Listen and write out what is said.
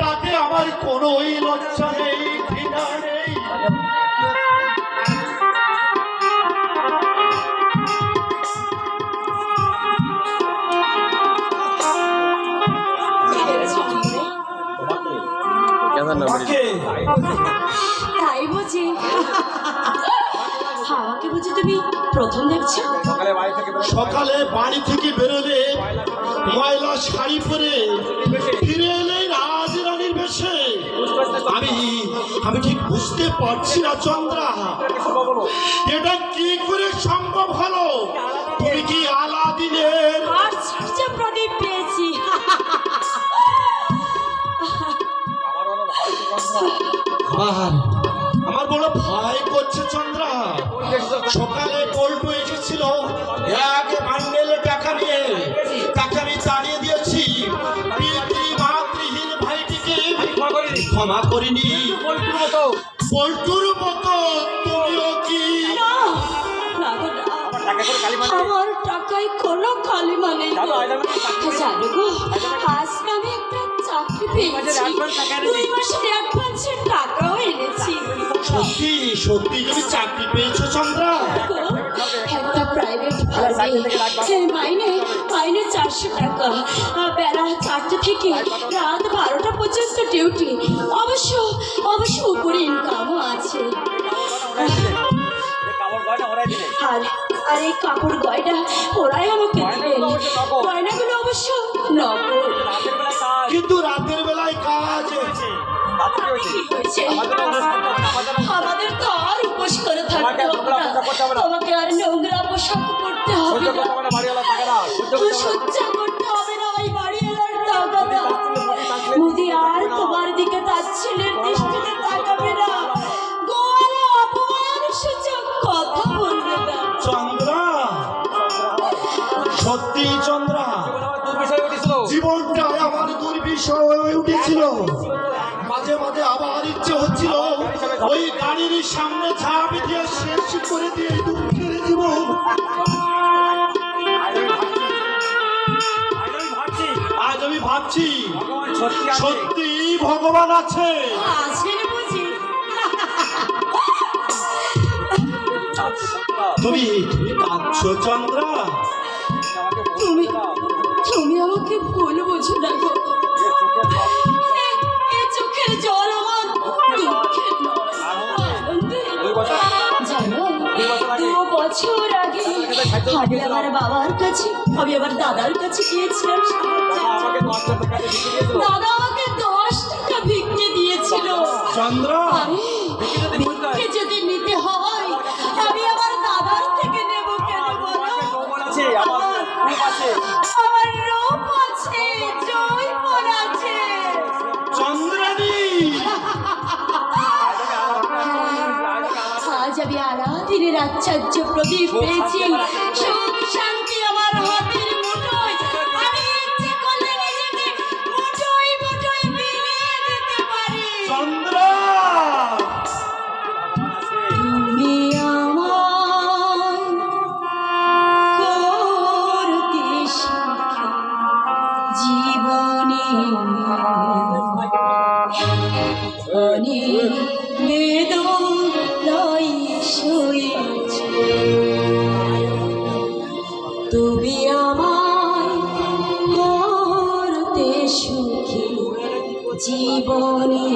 তাতে আমার কোনোই লজ্জা নেই ঘৃণা নেই। তাই বুঝি। হাওয়াকে বুঝি তুমি প্রথম দেখছ? সকালে বাড়ি থেকে বেরোলে। ময়লা শাড়ি পরে আমি ঠিক বুঝতে পারছি না চন্দ্রা। এটা কি করে সম্ভব হলো? তুমি কি আলাদিনের প্রদীপ পেয়েছি। আমার আমার বড় ভয় করছে চন্দ্রা। সকালে পল্টু এসেছিল এক বান্ডেলে টাকা নিয়ে। তাকে আমি তাড়িয়ে দিয়েছি। পিতৃ মাতৃহীন ভাইটিকে ক্ষমা করিনি। পল্টুর মতো তুমিও কি। আমার টাকায় কোনো কালি মানে জানো গো আজ আমি একটা চাকরি পেয়েছি। দুই মাসের অ্যাডভান্সের টাকাও এনেছি। সত্যি সত্যি তুমি চাকরি পেয়েছ চন্দ্রা? মাইনে মাইনে চারশো টাকা। বেলা চারটে থেকে রাত বারোটা পর্যন্ত ডিউটি অবশ্য অবশ্য উপরে ইনকামও আছে। আর আর এই কাপড় গয়না ওরাই আমাকে দিলেন। গয়নাগুলো অবশ্য নকল কিন্তু রাতের বেলায় কাজ। আমাদের তো আর উপোস করে থাকতে হবে না। তোমাকে আর নোংরা পোশাক পরতে হবে না। সহ্য করতে হবে না ওই বাড়িওয়ালার টাকাটা মোদি আর তোমার দিকে তাচ্ছিলেন দৃষ্টিতে তাকাবে না গোয়ালে অপমান সূচক কথা বলবে না চন্দ্রা সত্যি চন্দ্রা জীবনটা আমার দুর্বিষয় হয়ে উঠেছিল মাঝে মাঝে আবার ইচ্ছে হচ্ছিল ওই গাড়ির সামনে ঝাঁপ দিয়ে শেষ করে দিয়ে দুঃখের জীবন সত্যি ভগবান আছে। তুমি তুমি কাঁদছো চন্দ্রা? তুমি তুমি আমাকে ভুল বোঝো না আমি আমার বাবার কাছে আমি আমার দাদার কাছে গিয়েছিলাম। দাদা আমাকে দশ টাকা ভিক্ষে দিয়েছিল। চন্দ্র ভিক্ষে যদি আশ্চর্য প্রদীপ পেয়েছি। জীবনে